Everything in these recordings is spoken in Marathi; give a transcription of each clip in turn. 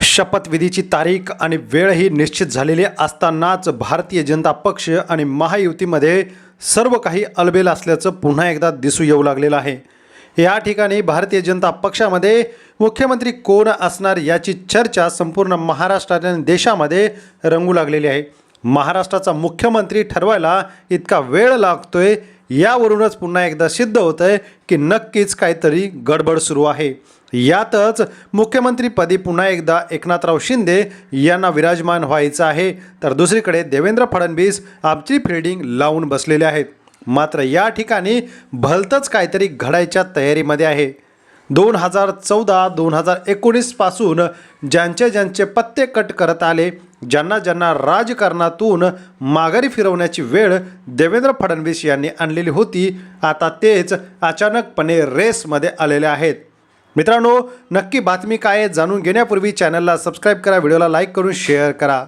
शपथविधीची तारीख आणि वेळ ही निश्चित झालेली असतानाच भारतीय जनता पक्ष आणि महायुतीमध्ये सर्व काही अलबेल असल्याचं पुन्हा एकदा दिसू येऊ लागलेलं आहे. या ठिकाणी भारतीय जनता पक्षामध्ये मुख्यमंत्री कोण असणार याची चर्चा संपूर्ण महाराष्ट्रात आणि देशामध्ये रंगू लागलेली आहे. महाराष्ट्राचा मुख्यमंत्री ठरवायला इतका वेळ लागतोय यावरूनच पुन्हा एकदा सिद्ध होत आहे की नक्कीच काहीतरी गडबड सुरू आहे. यातच मुख्यमंत्रीपदी पुन्हा एकदा एकनाथराव शिंदे यांना विराजमान व्हायचं आहे. तर दुसरीकडे देवेंद्र फडणवीस आमची फिल्डिंग लावून बसलेले आहेत. मात्र या ठिकाणी भलतंच काहीतरी घडायच्या तयारीमध्ये आहे. दोन हजार चौदा दोन हजार एकोणीसपासून ज्यांचे ज्यांचे पत्ते कट करत आले ज्यांना ज्यांना राजकारणातून माघारी फिरवण्याची वेळ देवेंद्र फडणवीस यांनी आणलेली होती आता तेच अचानकपणे रेसमध्ये आलेले आहेत. मित्रांनो नक्की बातमी काय आहे जाणून घेण्यापूर्वी चॅनलला सबस्क्राईब करा व्हिडिओला लाईक करून शेअर करा.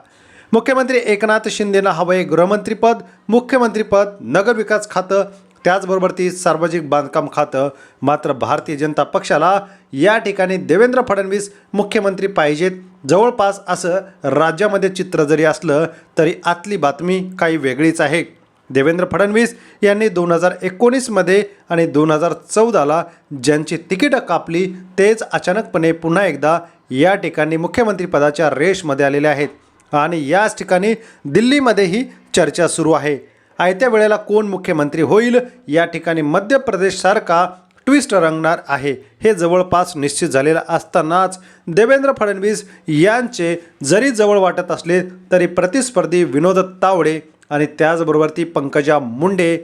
मुख्यमंत्री एकनाथ शिंदेना हवं आहे गृहमंत्रीपद मुख्यमंत्रीपद नगरविकास खातं त्याचबरोबर ती सार्वजनिक बांधकाम खातं. मात्र भारतीय जनता पक्षाला या ठिकाणी देवेंद्र फडणवीस मुख्यमंत्री पाहिजेत. जवळपास असं राज्यामध्ये चित्र जरी असलं तरी आतली बातमी काही वेगळीच आहे. देवेंद्र फडणवीस यांनी दोन हजार एकोणीसमध्ये आणि दोन हजार चौदाला ज्यांची तिकीटं कापली तेच अचानकपणे पुन्हा एकदा या ठिकाणी मुख्यमंत्रीपदाच्या रेषमध्ये आलेले आहेत. आणि याच ठिकाणी दिल्लीमध्येही चर्चा सुरू आहे. आयत्या वेळेला कोण मुख्यमंत्री होईल? या ठिकाणी मध्य प्रदेशसारखा ट्विस्ट रंगणार आहे. हे जवळपास निश्चित झालेलं असतानाच देवेंद्र फडणवीस यांचे जरी जवळ वाटत असले तरी प्रतिस्पर्धी विनोद तावडे आणि त्याचबरोबर ती पंकजा मुंडे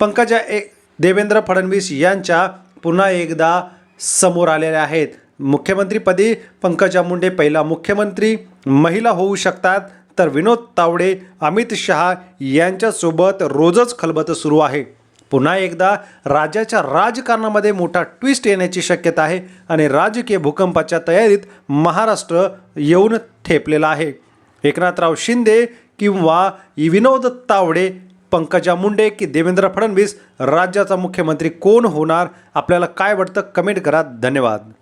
पंकजा ए देवेंद्र फडणवीस यांच्या पुन्हा एकदा समोर आलेल्या आहेत. मुख्यमंत्रीपदी पंकजा मुंडे पहिला मुख्यमंत्री महिला होऊ शकतात तर विनोद तावडे अमित शहा यांच्यासोबत रोजच खलबतं सुरू आहे. पुन्हा एकदा राज्याच्या राजकारणामध्ये मोठा ट्विस्ट येण्याची शक्यता आहे आणि राजकीय भूकंपाच्या तयारीत महाराष्ट्र येऊन ठेपलेला आहे. एकनाथराव शिंदे किंवा विनोद तावडे पंकजा मुंडे की देवेंद्र फडणवीस राज्याचा मुख्यमंत्री कोण होणार? आपल्याला काय वाटतं? कमेंट करा. धन्यवाद.